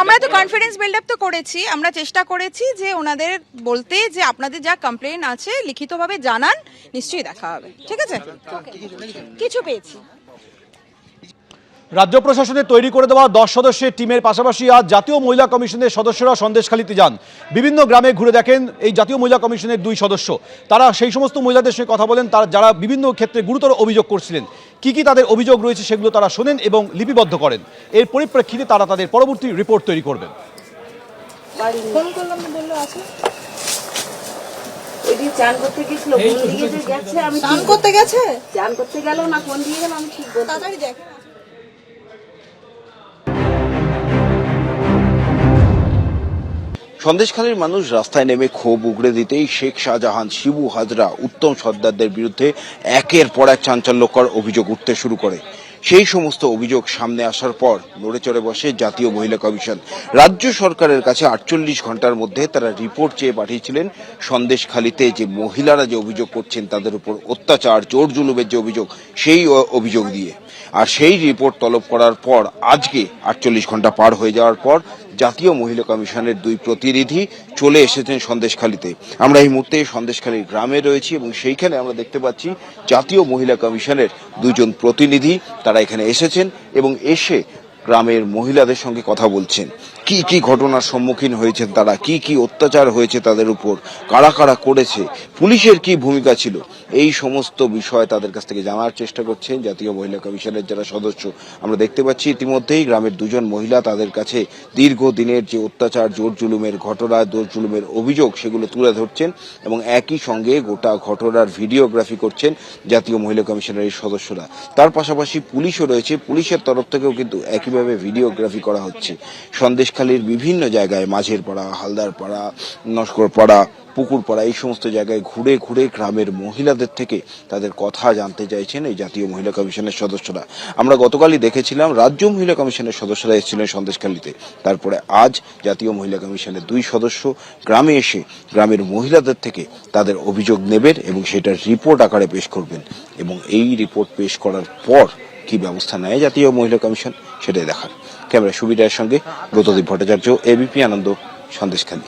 আমরা তো confidence build up তো করেছি। আমরা চেষ্টা করেছি যে ওনাদের বলতে যে আপনাদের যা কমপ্লেন আছে লিখিতভাবে জানান নিশ্চয়ই দেখা হবে। ঠিক আছে? কিছু পেয়েছি। রাজ্য প্রশাসনের তৈরি করে দেওয়া দশ সদস্যের টিমের পাশাপাশি আজ জাতীয় মহিলা কমিশনের সদস্যরা সন্দেশখালিতে যান। বিভিন্ন গ্রামে ঘুরে দেখেন এই জাতীয় মহিলা কমিশনের দুই সদস্য। তারা সেই সমস্ত মহিলাদের সঙ্গে কথা বলেন। তারা যারা বিভিন্ন ক্ষেত্রে গুরুতর অভিযোগ করছিলেন। কি কি তাদের অভিযোগ রয়েছে সেগুলো তারা শোনেন এবং লিপিবদ্ধ করেন। এর পরিপ্রেক্ষিতে তারা তাদের পরবর্তী রিপোর্ট তৈরি করবেন। চান করতে গেছিল গেছে আমি স্নান করতে গেছে? চান করতে গেল না ফোন দিয়ে গেল আমি ঠিক তাড়াতাড়ি দেখ। সন্দেশখালীর মানুষ রাস্তায় নেমে ক্ষোভ উগড়ে দিতেই শেখ শাহজাহান, শিবু হাজরা, উত্তম সর্দারদের বিরুদ্ধে একের পর এক চাঞ্চল্যকর অভিযোগ উঠতে শুরু করে। সেই সমস্ত অভিযোগ সামনে আসার পর নড়ে চড়ে বসে জাতীয় মহিলা কমিশন। রাজ্য সরকারের কাছে আটচল্লিশ ঘণ্টার মধ্যে তারা রিপোর্ট চেয়ে পাঠিয়েছিলেন সন্দেশখালীতে যে মহিলারা যে অভিযোগ করছেন তাদের উপর অত্যাচার, জোর জুলুমের যে অভিযোগ, সেই অভিযোগ দিয়ে। আর সেই রিপোর্ট তলব করার পর আজকে আটচল্লিশ ঘণ্টা পার হয়ে যাওয়ার পর জাতীয় মহিলা কমিশনের দুই প্রতিনিধি চলে এসেছেন সন্দেশখালীতে। আমরা এই মুহূর্তে সন্দেশখালী গ্রামে রয়েছি এবং সেইখানে আমরা দেখতে পাচ্ছি জাতীয় মহিলা কমিশনের দুজন প্রতিনিধি, তারা এখানে এসেছেন এবং এসে গ্রামের মহিলাদের সঙ্গে কথা বলছেন। কি কি ঘটনার সম্মুখীন হয়েছেন তারা? কি কি অত্যাচার হয়েছে তাদের উপর? কারা কারা করেছে? পুলিশের কি ভূমিকা ছিল? এই সমস্ত বিষয় তাদের কাছ থেকে জানার চেষ্টা করছেন জাতীয় মহিলা কমিশনের যারা সদস্য। আমরা দেখতে পাচ্ছি ইতিমধ্যেই গ্রামের দুজন মহিলা তাদের কাছে দীর্ঘদিনের যে অত্যাচার, জোর জুলুমের ঘটনা, জোর জুলুমের অভিযোগ, সেগুলো তুলে ধরছেন এবং একই সঙ্গে গোটা ঘটনার ভিডিওগ্রাফি করছেন জাতীয় মহিলা কমিশনের এই সদস্যরা। তার পাশাপাশি পুলিশও রয়েছে। পুলিশের তরফ থেকেও কিন্তু একইভাবে ভিডিওগ্রাফি করা হচ্ছে। সন্দেশখালীর বিভিন্ন জায়গায় মাঝের পাড়া হালদার পাড়া নস্কর পাড়া পুকুর পাড়া এই সমস্ত জায়গায় ঘুরে ঘুরে গ্রামের মহিলাদের থেকে তাদের কথা জানতে চাইছেন এই জাতীয় মহিলা কমিশনের সদস্যরা। আমরা গতকালই দেখেছিলাম রাজ্য মহিলা কমিশনের সদস্যরা এসেছিলেন সন্দেশখালীতে। তারপরে আজ জাতীয় মহিলা কমিশনের দুই সদস্য গ্রামে এসে গ্রামের মহিলাদের থেকে তাদের অভিযোগ নেবেন এবং সেটার রিপোর্ট আকারে পেশ করবেন। এবং এই রিপোর্ট পেশ করার পর কি ব্যবস্থা নেয় জাতীয় মহিলা কমিশন সেটাই দেখার। ক্যামেরা সুবিধার সঙ্গে ব্রতদীপ ভট্টাচার্য এবিপি আনন্দ, সন্দেশখালী।